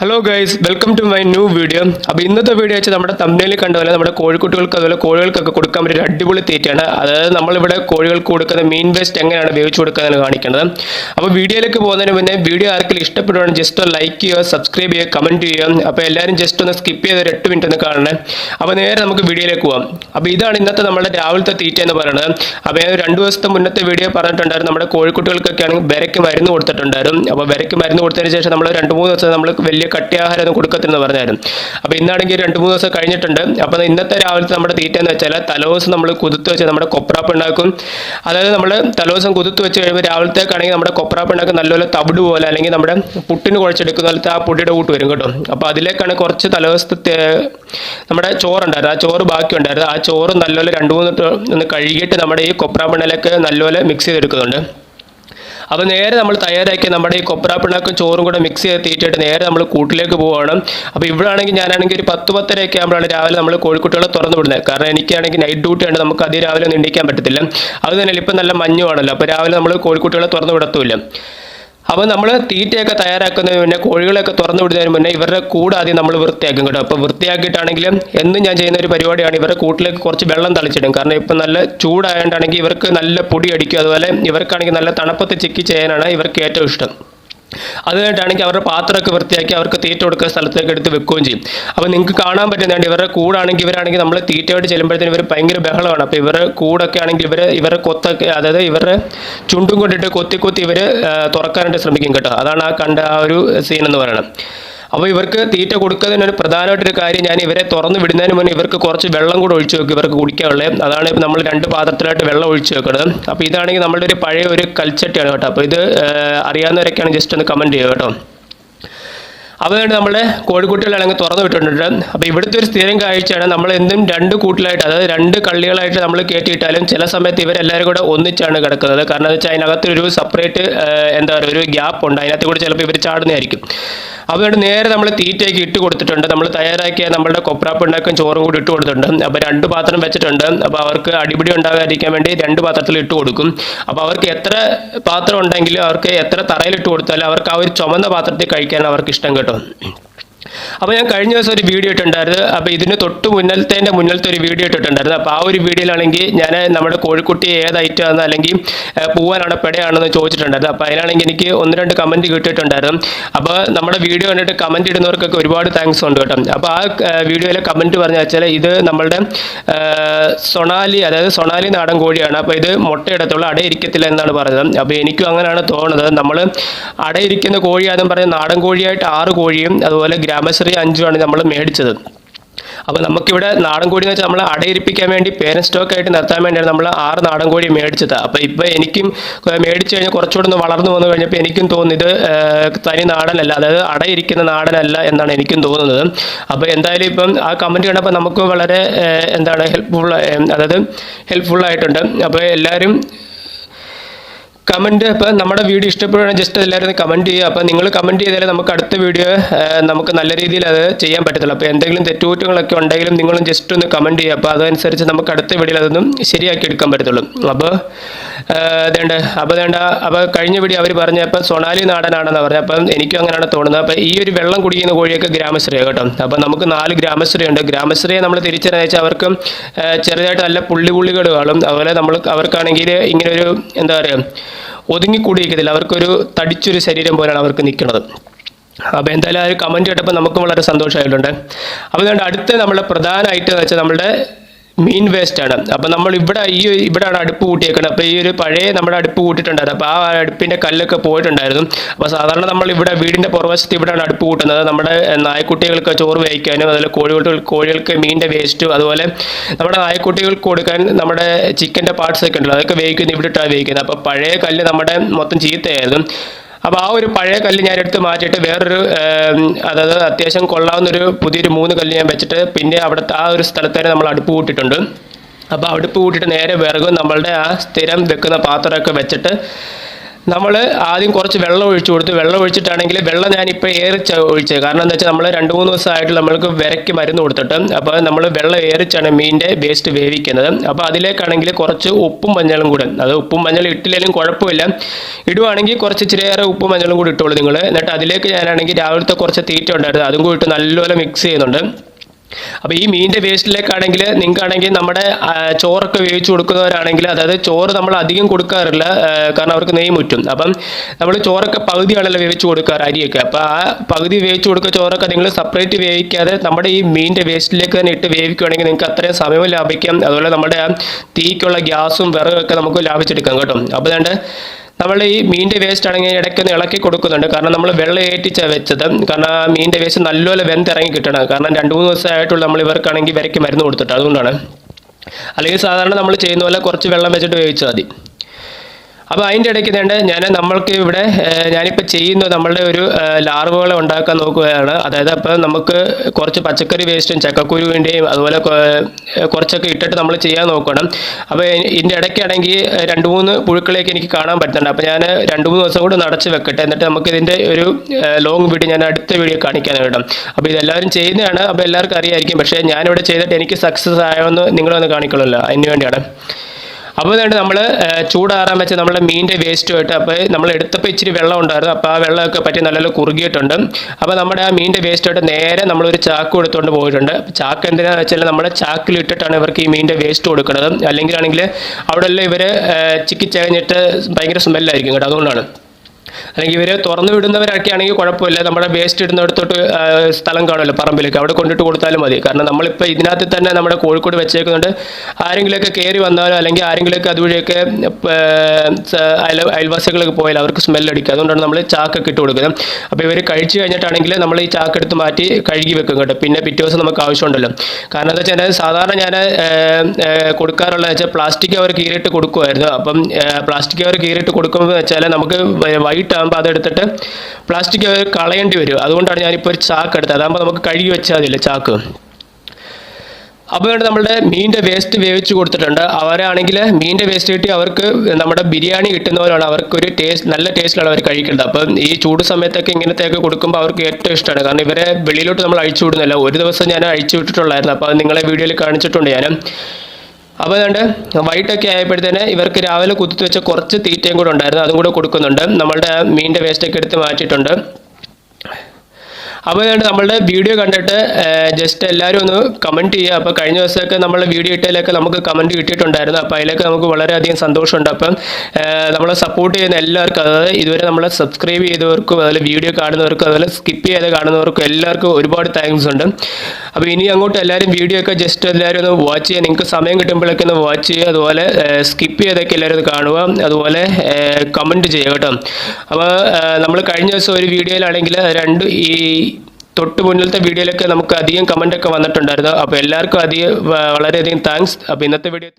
Hello guys welcome to my new video അപ്പോൾ ഇന്നത്തെ video വെച്ചാൽ നമ്മുടെ തമ്മിലിൽ കണ്ട പോലെ നമ്മുടെ കോഴിക്കുട്ടികൾക്ക് അതുപോലെ കോഴികൾക്കൊക്കെ കൊടുക്കാൻ പറ്റിയ ഒരു അടിപൊളി തീറ്റയാണ് അതായത് നമ്മളിവിടെ കോഴികൾക്ക് കൊടുക്കുന്ന മീൻ വേസ്റ്റ് എങ്ങനെയാണ് വേവിച്ച് കൊടുക്കുന്നതെന്ന് കാണിക്കുന്നത് അപ്പോൾ വീഡിയോയിലേക്ക് പോകുന്നതിന് മുന്നേ വീഡിയോ ആർക്കെങ്കിലും ഇഷ്ടപ്പെടുവാണെങ്കിൽ ജസ്റ്റ് ഒന്ന് ലൈക്ക് ചെയ്യുക സബ്സ്ക്രൈബ് ചെയ്യുക കമന്റ് ചെയ്യുക. അപ്പോൾ എല്ലാവരും ജസ്റ്റ് ഒന്ന് സ്കിപ്പ് ചെയ്ത് ഒരു എട്ട് മിനിറ്റ് ഒന്ന് കാണണേ. അപ്പോൾ നേരെ നമുക്ക് വീഡിയോയിലേക്ക് പോകാം അപ്പോൾ ഇതാണ് ഇന്നത്തെ നമ്മുടെ രാവിലത്തെ തീറ്റ എന്ന് പറയുന്നത്. അപ്പോൾ ഞാൻ രണ്ട് ദിവസത്തെ മുന്നത്തെ വീഡിയോ പറഞ്ഞിട്ടുണ്ടായിരുന്നു. നമ്മുടെ കോഴിക്കുട്ടികൾക്കൊക്കെ ആണെങ്കിൽ വിരയ്ക്ക് മരുന്ന് കൊടുത്തിട്ടുണ്ടായിരുന്നു. അപ്പോൾ വിരയ്ക്ക് മരുന്ന് കൊടുത്തതിന് ശേഷം നമ്മൾ രണ്ട് മൂന്ന് ദിവസം നമ്മൾ വലിയ കട്ടിയാഹാരം ഒന്നും കൊടുക്കത്തില്ലെന്ന് പറഞ്ഞായിരുന്നു. അപ്പോൾ ഇന്നാണെങ്കിൽ രണ്ട് മൂന്ന് ദിവസം കഴിഞ്ഞിട്ടുണ്ട്. അപ്പോൾ ഇന്നത്തെ രാവിലത്തെ നമ്മുടെ തീറ്റ എന്ന് വെച്ചാൽ തലോസം നമ്മൾ കുതിർത്ത് വെച്ച് നമ്മുടെ കൊപ്രാപ്പ് ഉണ്ടാക്കും. അതായത് നമ്മൾ തലോസം കുതിർത്ത് വെച്ച് കഴിയുമ്പോൾ രാവിലത്തേക്കാണെങ്കിൽ നമ്മുടെ കൊപ്രാപ്പ് ഉണ്ടാക്കും നല്ലപോലെ തവിട് പോലെ അല്ലെങ്കിൽ നമ്മുടെ പുട്ടിന് കുഴച്ചെടുക്കുന്ന പോലത്തെ ആ പൊടിയുടെ കൂട്ട് വരും കേട്ടോ. അപ്പോൾ അതിലേക്കാണ് കുറച്ച് തലോസത്തെ നമ്മുടെ ചോറുണ്ടായിരുന്നു ആ ചോറ് ബാക്കി ഉണ്ടായിരുന്നു. ആ ചോറ് നല്ലപോലെ രണ്ട് മൂന്ന് ഒന്ന് കഴുകിയിട്ട് നമ്മുടെ ഈ കൊപ്രാപ്പണ്ണയിലേക്ക് നല്ലപോലെ മിക്സ് ചെയ്തെടുക്കുന്നുണ്ട്. അപ്പോൾ നേരെ നമ്മൾ തയ്യാറാക്കി നമ്മുടെ ഈ കൊപ്ര പിണ്ണാക്കും ചോറും കൂടെ മിക്സ് ചെയ്ത് തീറ്റിയിട്ട് നേരെ നമ്മൾ കൂട്ടിലേക്ക് പോവുകയാണ് അപ്പോൾ ഇവിടെ ആണെങ്കിൽ ഞാനാണെങ്കിൽ ഒരു പത്ത് പത്തരയൊക്കെ ആകുമ്പോഴാണ് രാവിലെ നമ്മൾ കോഴിക്കുട്ടികളെ തുറന്നു വിടുന്നത്. കാരണം എനിക്കാണെങ്കിൽ നൈറ്റ് ഡ്യൂട്ടിയാണ് നമുക്ക് അതി രാവിലെ ഒന്നും എണീക്കാൻ പറ്റത്തില്ല. അത് തന്നെ ഇപ്പം നല്ല മഞ്ഞുമാണല്ലോ അപ്പോൾ രാവിലെ നമ്മൾ കോഴിക്കുട്ടികളെ തുറന്നു വിടത്തുമില്ല. അപ്പോൾ നമ്മൾ തീറ്റയൊക്കെ തയ്യാറാക്കുന്നതിന് മുന്നേ കോഴികളൊക്കെ തുറന്നു വിടുന്നതിന് മുന്നേ ഇവരുടെ കൂട് ആദ്യം നമ്മൾ വൃത്തിയാക്കും കേട്ടോ. അപ്പോൾ വൃത്തിയാക്കിയിട്ടാണെങ്കിലും എന്നും ഞാൻ ചെയ്യുന്ന ഒരു പരിപാടിയാണ് ഇവരുടെ കൂട്ടിലേക്ക് കുറച്ച് വെള്ളം തളിച്ചിടും. കാരണം ഇപ്പം നല്ല ചൂടായതുകൊണ്ടാണെങ്കിൽ ഇവർക്ക് നല്ല പൊടി അടിക്കും. അതുപോലെ ഇവർക്കാണെങ്കിൽ നല്ല തണുപ്പത്ത് ചിക്കി ചെയ്യാനാണ് ഇവർക്ക് ഏറ്റവും ഇഷ്ടം. അത് അവരുടെ പാത്രമൊക്കെ വൃത്തിയാക്കി അവർക്ക് തീറ്റ കൊടുക്കുന്ന സ്ഥലത്തേക്ക് എടുത്ത് വെക്കുകയും ചെയ്യും. അപ്പോൾ നിങ്ങൾക്ക് കാണാൻ പറ്റുന്നുണ്ട് ഇവരുടെ കൂടാണെങ്കിൽ ഇവരാണെങ്കിൽ നമ്മൾ തീറ്റയായിട്ട് ചെല്ലുമ്പോഴത്തേന് ഇവർ ഭയങ്കര ബഹളമാണ്. അപ്പോൾ ഇവരുടെ കൂടൊക്കെ ആണെങ്കിൽ ഇവർ ഇവരുടെ കൊത്തൊക്കെ അതായത് ഇവരുടെ ചുണ്ടും കൊണ്ടിട്ട് കൊത്തി കൊത്തി ഇവർ തുറക്കാനായിട്ട് ശ്രമിക്കും കേട്ടോ. അതാണ് ആ കണ്ട ആ ഒരു സീൻ എന്ന് പറയുന്നത്. അപ്പോൾ ഇവർക്ക് തീറ്റ കൊടുക്കുന്നതിനൊരു പ്രധാനമായിട്ടൊരു കാര്യം ഞാൻ ഇവരെ തുറന്ന് വിടുന്നതിന് മുന്നേ ഇവർക്ക് കുറച്ച് വെള്ളം കൂടെ ഒഴിച്ചു വെക്കും ഇവർക്ക് കുടിക്കാനുള്ളത് അതാണ് നമ്മൾ രണ്ട് പാത്രത്തിലായിട്ട് വെള്ളം ഒഴിച്ചു വെക്കുന്നത്. അപ്പോൾ ഇതാണെങ്കിൽ നമ്മളുടെ ഒരു പഴയ ഒരു കൽച്ചട്ടിയാണ് കേട്ടോ. അപ്പോൾ ഇത് അറിയാവുന്നവരൊക്കെയാണ് ജസ്റ്റ് ഒന്ന് കമന്റ് ചെയ്യുക കേട്ടോ. അതുകൊണ്ട് നമ്മുടെ കോഴിക്കുട്ടികളാണെങ്കിൽ തുറന്നു വിട്ടിട്ടുണ്ട്. അപ്പോൾ ഇവിടുത്തെ ഒരു സ്ഥിരം കാഴ്ചയാണ് നമ്മൾ എന്തും രണ്ട് കൂട്ടിലായിട്ട് അതായത് രണ്ട് കള്ളികളായിട്ട് നമ്മൾ കയറ്റിയിട്ടാലും ചില സമയത്ത് ഇവരെല്ലാവരും കൂടെ ഒന്നിച്ചാണ് കിടക്കുന്നത്. കാരണം എന്ന് വെച്ചാൽ അതിനകത്തൊരു സെപ്പറേറ്റ് എന്താ പറയുക ഒരു ഗ്യാപ്പ് ഉണ്ട്. അതിനകത്ത് കൂടെ ചിലപ്പോൾ ഇവർ ചാടുന്നതായിരിക്കും. അതുകൊണ്ട് നേരെ നമ്മൾ തീറ്റയൊക്കെ ഇട്ട് കൊടുത്തിട്ടുണ്ട്. നമ്മൾ തയ്യാറാക്കിയ നമ്മളുടെ കൊപ്രാപ്പ് ഉണ്ടാക്കും ചോറും കൂടി ഇട്ട് കൊടുത്തിട്ടുണ്ട്. അപ്പോൾ രണ്ട് പാത്രം വെച്ചിട്ടുണ്ട്. അപ്പോൾ അവർക്ക് അടിപിടി ഉണ്ടാകാതിരിക്കാൻ വേണ്ടി രണ്ട് പാത്രത്തിൽ ഇട്ട് കൊടുക്കും. അപ്പോൾ അവർക്ക് എത്ര പാത്രം ഉണ്ടെങ്കിലും അവർക്ക് എത്ര തറയിലിട്ട് കൊടുത്താലും അവർക്ക് ആ ഒരു ചുമന്ന പാത്രത്തിൽ കഴിക്കാൻ അവർക്ക് ഇഷ്ടം കേട്ടോ. അപ്പോൾ ഞാൻ കഴിഞ്ഞ ദിവസം ഒരു വീഡിയോ ഇട്ടിട്ടുണ്ടായിരുന്നു. അപ്പോൾ ഇതിന് തൊട്ട് മുന്നലത്തെ മുന്നിലത്തെ ഒരു വീഡിയോ ഇട്ടിട്ടുണ്ടായിരുന്നു. അപ്പോൾ ആ ഒരു വീഡിയോയിലാണെങ്കിൽ ഞാൻ നമ്മുടെ കോഴിക്കുട്ടി ഏത് ഐറ്റം ആണെന്ന് അല്ലെങ്കിൽ പൂവാനാണ് പെടയാണെന്ന് ചോദിച്ചിട്ടുണ്ടായിരുന്നു. അപ്പോൾ അതിനാണെങ്കിൽ എനിക്ക് ഒന്ന് രണ്ട് കമന്റ് കിട്ടിയിട്ടുണ്ടായിരുന്നു. അപ്പോൾ നമ്മുടെ വീഡിയോ കണ്ടിട്ട് കമന്റ് ഇടുന്നവർക്കൊക്കെ ഒരുപാട് താങ്ക്സ് ഉണ്ട് കേട്ടോ. അപ്പോൾ ആ വീഡിയോയിലെ കമന്റ് പറഞ്ഞു വെച്ചാൽ ഇത് നമ്മളുടെ സൊണാലി അതായത് സൊണാലി നാടൻ കോഴിയാണ്. അപ്പോൾ ഇത് മുട്ടയിടത്തുള്ള അടയിരിക്കത്തില്ല എന്നാണ് പറഞ്ഞത്. അപ്പോൾ എനിക്കും അങ്ങനെയാണ് തോന്നുന്നത്. നമ്മൾ അടയിരിക്കുന്ന കോഴിയാണെന്ന് പറഞ്ഞ നാടൻ കോഴിയായിട്ട് ആറ് കോഴിയും അതുപോലെ ഗ്രാമശ്രീ അഞ്ചുമാണ് നമ്മൾ മേടിച്ചത്. അപ്പോൾ നമുക്കിവിടെ നാടൻ കോഴി എന്ന് വെച്ചാൽ നമ്മൾ അടയിരിപ്പിക്കാൻ വേണ്ടി പേരൻ സ്റ്റോക്ക് ആയിട്ട് നിർത്താൻ വേണ്ടിയാണ് നമ്മൾ ആറ് നാടൻ കോഴി മേടിച്ചത്. അപ്പോൾ ഇപ്പോൾ എനിക്കും മേടിച്ചു കഴിഞ്ഞാൽ കുറച്ചുകൂടെ ഒന്ന് വളർന്നു വന്നു കഴിഞ്ഞപ്പോൾ എനിക്കും തോന്നുന്നു ഇത് തനി നാടനല്ല അതായത് അടയിരിക്കുന്ന നാടനല്ല എന്നാണ് എനിക്കും തോന്നുന്നത്. അപ്പോൾ എന്തായാലും ഇപ്പം ആ കമന്റ് കണ്ടപ്പോൾ നമുക്ക് വളരെ എന്താണ് ഹെൽപ്ഫുൾ അതായത് ഹെൽപ്ഫുൾ ആയിട്ടുണ്ട്. അപ്പോൾ എല്ലാവരും കമന്റ് അപ്പോൾ നമ്മുടെ വീഡിയോ ഇഷ്ടപ്പെടുകയാണെങ്കിൽ ജസ്റ്റ് എല്ലാവരും കമന്റ് ചെയ്യുക. അപ്പോൾ നിങ്ങൾ കമന്റ് ചെയ്താലേ നമുക്ക് അടുത്ത വീഡിയോ നമുക്ക് നല്ല രീതിയിൽ അത് ചെയ്യാൻ പറ്റത്തുള്ളൂ. അപ്പോൾ എന്തെങ്കിലും തെറ്റുകുറ്റങ്ങളൊക്കെ ഉണ്ടെങ്കിലും നിങ്ങളും ജസ്റ്റ് ഒന്ന് കമന്റ് ചെയ്യുക. അപ്പോൾ അതനുസരിച്ച് നമുക്ക് അടുത്ത വീഡിയോയിൽ അതൊന്നും ശരിയാക്കി എടുക്കാൻ പറ്റത്തുള്ളൂ. അപ്പോൾ അതേണ്ട അപ്പോൾ വേണ്ട അപ്പോൾ കഴിഞ്ഞ വീഡിയോ അവർ പറഞ്ഞ അപ്പോൾ സൊണാലി നാടനാണെന്ന് പറഞ്ഞത് അപ്പം എനിക്കും അങ്ങനെയാണ് തോന്നുന്നത്. അപ്പോൾ ഈ ഒരു വെള്ളം കുടിക്കുന്ന കോഴിയൊക്കെ ഗ്രാമശ്രീ കേട്ടോ. അപ്പോൾ നമുക്ക് നാല് ഗ്രാമശ്രീ ഉണ്ട് ഗ്രാമശ്രീയെ നമ്മൾ തിരിച്ചറിയാച്ചാൽ അവർക്കും ചെറുതായിട്ട് നല്ല പുള്ളി പുള്ളികൾ കാണും അതുപോലെ നമ്മൾ അവർക്കാണെങ്കിൽ ഇങ്ങനെ ഒരു എന്താ പറയുക ഒതുങ്ങിക്കൂടിയിരിക്കത്തില്ല. അവർക്കൊരു തടിച്ചൊരു ശരീരം പോലെയാണ് അവർക്ക് നിൽക്കുന്നത്. അപ്പോൾ എന്തായാലും ആ ഒരു കമന്റ് കേട്ടപ്പോൾ നമുക്കും വളരെ സന്തോഷമായിട്ടുണ്ട്. അപ്പോൾ അതുകൊണ്ട് അടുത്ത നമ്മളെ പ്രധാനമായിട്ട് വെച്ചാൽ നമ്മുടെ മീൻ വേസ്റ്റ് ആണ്. അപ്പോൾ നമ്മൾ ഇവിടെ ഈ ഇവിടെയാണ് അടുപ്പ് കൂട്ടിയേക്കുന്നത് അപ്പോൾ ഈ ഒരു പഴയ നമ്മുടെ അടുപ്പ് കൂട്ടിയിട്ടുണ്ടായിരുന്നു. അപ്പോൾ ആ അടുപ്പിന്റെ കല്ലൊക്കെ പോയിട്ടുണ്ടായിരുന്നു. അപ്പോൾ സാധാരണ നമ്മൾ ഇവിടെ വീടിന്റെ പുറവശത്ത് ഇവിടെയാണ് അടുപ്പ് കൂട്ടുന്നത്. നമ്മുടെ നായ്ക്കുട്ടികൾക്ക് ചോറ് വേവിക്കാനും അതുപോലെ കോഴികൾ കോഴികൾക്ക് മീനിന്റെ വേസ്റ്റും അതുപോലെ നമ്മുടെ നായ്ക്കുട്ടികൾക്ക് കൊടുക്കാൻ നമ്മുടെ ചിക്കന്റെ പാർട്സ് ഒക്കെ ഉണ്ടല്ലോ. അതൊക്കെ വേവിക്കുന്നത് ഇവിടെ ഇട്ടാണ് വേവിക്കുന്നത്. അപ്പോൾ പഴയ കല്ല് നമ്മുടെ മൊത്തം ചീത്തയായിരുന്നു. അപ്പോൾ ആ ഒരു പഴയ കല്ല് ഞാൻ എടുത്ത് മാറ്റിയിട്ട് വേറൊരു അതായത് അത്യാവശ്യം കൊള്ളാവുന്ന ഒരു പുതിയൊരു മൂന്ന് കല്ല് ഞാൻ വെച്ചിട്ട് പിന്നെ അവിടുത്തെ ആ ഒരു സ്ഥലത്ത് നമ്മൾ അടുപ്പ് കൂട്ടിയിട്ടുണ്ട്. അപ്പോൾ അടുപ്പ് കൂട്ടിയിട്ട് നേരെ വിറകും നമ്മളുടെ ആ സ്ഥിരം വെക്കുന്ന പാത്രമൊക്കെ വെച്ചിട്ട് നമ്മൾ ആദ്യം കുറച്ച് വെള്ളം ഒഴിച്ചു കൊടുത്തു വെള്ളം ഒഴിച്ചിട്ടാണെങ്കിൽ വെള്ളം ഞാനിപ്പോൾ ഏറിച്ച ഒഴിച്ചത് കാരണം എന്താ വെച്ചാൽ നമ്മൾ രണ്ട് മൂന്ന് ദിവസമായിട്ട് നമ്മൾക്ക് വിരയ്ക്ക് മരുന്ന് കൊടുത്തിട്ട് അപ്പോൾ നമ്മൾ വെള്ളം ഏറിച്ചാണ് മീനിന്റെ വേസ്റ്റ് വേവിക്കുന്നത്. അപ്പോൾ അതിലേക്കാണെങ്കിൽ കുറച്ച് ഉപ്പും മഞ്ഞളും കൂടെ. അത് ഉപ്പും മഞ്ഞളും ഇട്ടില്ലെങ്കിലും കുഴപ്പമില്ല. ഇടുവാണെങ്കിൽ കുറച്ച് ഇച്ചിരിയേറെ ഉപ്പും മഞ്ഞളും കൂടി ഇട്ടോളൂ നിങ്ങൾ എന്നിട്ട് അതിലേക്ക് ഞാനാണെങ്കിൽ രാവിലത്തെ കുറച്ച് തീറ്റ ഉണ്ടായിരുന്നു. അതും കൂടി ഇട്ട് നല്ലപോലെ മിക്സ് ചെയ്യുന്നുണ്ട്. അപ്പോൾ ഈ മീനിന്റെ വേസ്റ്റിലേക്കാണെങ്കിൽ നിങ്ങൾക്കാണെങ്കിൽ നമ്മുടെ ചോറൊക്കെ വേവിച്ച് കൊടുക്കുന്നവരാണെങ്കിൽ അതായത് ചോറ് നമ്മൾ അധികം കൊടുക്കാറില്ല കാരണം അവർക്ക് നെയ് മുറ്റും. അപ്പം നമ്മൾ ചോറൊക്കെ പകുതിയാണല്ലോ വേവിച്ച് കൊടുക്കാറ് അരിയൊക്കെ. അപ്പോൾ ആ പകുതി വേവിച്ച് കൊടുക്കുക ചോറൊക്കെ നിങ്ങൾ സെപ്പറേറ്റ് വേവിക്കാതെ നമ്മുടെ ഈ മീനിന്റെ വേസ്റ്റിലേക്ക് തന്നെ ഇട്ട് വേവിക്കുകയാണെങ്കിൽ നിങ്ങൾക്ക് അത്രയും സമയവും ലാഭിക്കാം. അതുപോലെ നമ്മുടെ തീക്കുള്ള ഗ്യാസും വിറകൊക്കെ നമുക്ക് ലാഭിച്ചെടുക്കാം കേട്ടോ. അപ്പോൾ അതുകൊണ്ട് നമ്മൾ ഈ മീന്റെ വേസ്റ്റ് ആണെങ്കിൽ ഇടയ്ക്കൊന്ന് ഇളക്കി കൊടുക്കുന്നുണ്ട്. കാരണം നമ്മൾ വെള്ളം ഏറ്റിച്ച വെച്ചത്. കാരണം ആ മീന്റെ വേസ്റ്റ് നല്ലപോലെ വെന്തിറങ്ങി കിട്ടണം. കാരണം രണ്ട് മൂന്ന് ദിവസമായിട്ടുള്ള നമ്മൾ ഇവർക്കാണെങ്കിൽ വിരയ്ക്ക് മരുന്ന് കൊടുത്തിട്ട്. അതുകൊണ്ടാണ്. അല്ലെങ്കിൽ സാധാരണ നമ്മൾ ചെയ്യുന്ന പോലെ കുറച്ച് വെള്ളം വെച്ചിട്ട് വേവിച്ചാൽ മതി. അപ്പോൾ അതിന്റെ ഇടയ്ക്ക് വേണ്ട ഞാൻ നമ്മൾക്ക് ഇവിടെ ഞാനിപ്പോൾ ചെയ്യുന്നത് നമ്മളുടെ ഒരു ലാർവുകളെ ഉണ്ടാക്കാൻ നോക്കുകയാണ്. അതായത് അപ്പോൾ നമുക്ക് കുറച്ച് പച്ചക്കറി വേസ്റ്റും ചക്കക്കുരുവിന്റെയും അതുപോലെ കുറച്ചൊക്കെ ഇട്ടിട്ട് നമ്മൾ ചെയ്യാൻ നോക്കണം. അപ്പോൾ ഇതിന്റെ ഇടയ്ക്കാണെങ്കിൽ രണ്ട് മൂന്ന് പുഴുക്കളെയൊക്കെ എനിക്ക് കാണാൻ പറ്റുന്നുണ്ട്. അപ്പോൾ ഞാൻ രണ്ട് മൂന്ന് ദിവസം കൂടി നടച്ച് വെക്കട്ടെ. എന്നിട്ട് നമുക്ക് ഇതിന്റെ ഒരു ലോങ് വീഡിയോ ഞാൻ അടുത്ത വീഡിയോ കാണിക്കാൻ കേട്ടോ. അപ്പോൾ ഇതെല്ലാവരും ചെയ്യുന്നതാണ്. അപ്പോൾ എല്ലാവർക്കും അറിയായിരിക്കും. പക്ഷേ ഞാനിവിടെ ചെയ്തിട്ട് എനിക്ക് സക്സസ് ആയോ എന്ന് നിങ്ങളൊന്ന് കാണിക്കണമല്ലോ. അതിന് വേണ്ടിയാണ്. അപ്പോൾ അതുകൊണ്ട് നമ്മൾ ചൂടാറാൻ വെച്ച് നമ്മുടെ മീനിന്റെ വേസ്റ്റുമായിട്ട് അപ്പോൾ നമ്മൾ എടുത്തപ്പോൾ ഇച്ചിരി വെള്ളം ഉണ്ടായിരുന്നു. അപ്പോൾ ആ വെള്ളമൊക്കെ പറ്റി നല്ലപോലെ കുറുകിയിട്ടുണ്ട്. അപ്പോൾ നമ്മുടെ ആ മീനിന്റെ വേസ്റ്റുമായിട്ട് നേരെ നമ്മളൊരു ചാക്ക് എടുത്തുകൊണ്ട് പോയിട്ടുണ്ട്. ചാക്ക് എന്തിനാണെന്ന് വെച്ചാൽ ചാക്കിൽ ഇട്ടിട്ടാണ് ഇവർക്ക് ഈ മീനിന്റെ വേസ്റ്റ് കൊടുക്കുന്നത് അല്ലെങ്കിൽ ആണെങ്കിൽ അവിടെ ഇവർ ചിക്കിച്ചകഞ്ഞിട്ട് ഭയങ്കര സ്മെല്ലായിരിക്കും കേട്ടോ. അതുകൊണ്ടാണ്. അല്ലെങ്കിൽ ഇവർ തുറന്നു വിടുന്നവരൊക്കെ ആണെങ്കിൽ കുഴപ്പമില്ല. നമ്മുടെ വേസ്റ്റ് ഇടുന്നിടത്തോട്ട് സ്ഥലം കാണുമല്ലോ പറമ്പിലേക്ക്. അവിടെ കൊണ്ടിട്ട് കൊടുത്താലും മതി. കാരണം നമ്മളിപ്പോൾ ഇതിനകത്ത് തന്നെ നമ്മുടെ കോഴിക്കോട് വെച്ചേക്കുന്നുണ്ട്. ആരെങ്കിലുമൊക്കെ കയറി വന്നാലോ അല്ലെങ്കിൽ ആരെങ്കിലുമൊക്കെ അതുവഴിയൊക്കെ അയൽ അയൽവാസികളൊക്കെ പോയാൽ അവർക്ക് സ്മെല്ലടിക്കുക അതുകൊണ്ടാണ് നമ്മൾ ചാക്കൊക്കെ ഇട്ട് കൊടുക്കുന്നത്. അപ്പോൾ ഇവർ കഴിച്ചു കഴിഞ്ഞിട്ടാണെങ്കിൽ നമ്മൾ ഈ ചാക്ക് എടുത്ത് മാറ്റി കഴുകി വെക്കും കേട്ടോ. പിന്നെ പിറ്റേ ദിവസം നമുക്ക് ആവശ്യമുണ്ടല്ലോ. കാരണം എന്താ വെച്ചാൽ സാധാരണ ഞാൻ കൊടുക്കാറുള്ളത് വെച്ചാൽ പ്ലാസ്റ്റിക് അവർ കീറിയിട്ട് കൊടുക്കുമായിരുന്നു അപ്പം പ്ലാസ്റ്റിക് അവർ കീറിയിട്ട് കൊടുക്കുമ്പോൾ വെച്ചാൽ നമുക്ക് വൈ- ആകുമ്പോൾ അതെടുത്തിട്ട് പ്ലാസ്റ്റിക് കളയേണ്ടി വരും. അതുകൊണ്ടാണ് ഞാനിപ്പോൾ ഒരു ചാക്ക് എടുത്തത്. അതാകുമ്പോൾ നമുക്ക് കഴുകി വെച്ചാൽ മതിയല്ലോ ചാക്ക്. അപ്പോൾ വേണ്ട നമ്മുടെ മീനിന്റെ വേസ്റ്റ് വേവിച്ച് കൊടുത്തിട്ടുണ്ട്. അവരാണെങ്കിൽ മീനിന്റെ വേസ്റ്റ് കിട്ടി അവർക്ക് നമ്മുടെ ബിരിയാണി കിട്ടുന്നവരാണ് അവർക്കൊരു ടേസ്റ്റ് നല്ല ടേസ്റ്റിലാണ് അവർ കഴിക്കുന്നത്. അപ്പം ഈ ചൂട് സമയത്തൊക്കെ ഇങ്ങനത്തെയൊക്കെ കൊടുക്കുമ്പോൾ അവർക്ക് ഏറ്റവും ഇഷ്ടമാണ്. കാരണം ഇവരെ വെളിയിലോട്ട് നമ്മൾ അഴിച്ചു വിടുന്നില്ല. ഒരു ദിവസം ഞാൻ അഴിച്ചു വിട്ടിട്ടുള്ളായിരുന്നു. അപ്പോൾ അത് നിങ്ങളെ വീഡിയോയിൽ കാണിച്ചിട്ടുണ്ട് ഞാൻ അപ്പോൾ ഏതാണ്ട് വൈകിട്ടൊക്കെ ആയപ്പോഴത്തേന് ഇവർക്ക് രാവിലെ കുത്തി വെച്ച കുറച്ച് തീറ്റയും കൂടെ ഉണ്ടായിരുന്നു. അതും കൂടെ കൊടുക്കുന്നുണ്ട്. നമ്മളുടെ മീനിന്റെ വേസ്റ്റൊക്കെ എടുത്ത് മാറ്റിയിട്ടുണ്ട്. അപ്പോൾ അതുകൊണ്ട് നമ്മളുടെ വീഡിയോ കണ്ടിട്ട് ജസ്റ്റ് എല്ലാവരും ഒന്ന് കമന്റ് ചെയ്യുക. അപ്പോൾ കഴിഞ്ഞ ദിവസമൊക്കെ നമ്മൾ വീഡിയോ ഇട്ടതിലൊക്കെ നമുക്ക് കമന്റ് കിട്ടിയിട്ടുണ്ടായിരുന്നു. അപ്പോൾ അതിലൊക്കെ നമുക്ക് വളരെയധികം സന്തോഷമുണ്ട്. അപ്പം നമ്മളെ സപ്പോർട്ട് ചെയ്യുന്ന എല്ലാവർക്കും അതായത് ഇതുവരെ നമ്മളെ സബ്സ്ക്രൈബ് ചെയ്തവർക്കും അതുപോലെ വീഡിയോ കാണുന്നവർക്കും അതുപോലെ സ്കിപ്പ് ചെയ്ത് കാണുന്നവർക്കും എല്ലാവർക്കും ഒരുപാട് താങ്ക്സ് ഉണ്ട്. അപ്പോൾ ഇനി അങ്ങോട്ട് എല്ലാവരും വീഡിയോ ഒക്കെ ജസ്റ്റ് എല്ലാവരും ഒന്ന് വാച്ച് ചെയ്യുക. നിങ്ങൾക്ക് സമയം കിട്ടുമ്പോഴൊക്കെ ഒന്ന് വാച്ച് ചെയ്യുക. അതുപോലെ സ്കിപ്പ് ചെയ്തൊക്കെ എല്ലാവരും കാണുക. അതുപോലെ കമന്റ് ചെയ്യുക കേട്ടോ. അപ്പോൾ നമ്മൾ കഴിഞ്ഞ ദിവസം ഒരു വീഡിയോയിലാണെങ്കിൽ രണ്ട് ഈ തൊട്ട് മുന്നിലത്തെ വീഡിയോയിലൊക്കെ നമുക്ക് അധികം കമന്റ് ഒക്കെ വന്നിട്ടുണ്ടായിരുന്നു. അപ്പോൾ എല്ലാവർക്കും അധികം വളരെയധികം താങ്ക്സ് അപ്പോൾ ഇന്നത്തെ വീഡിയോ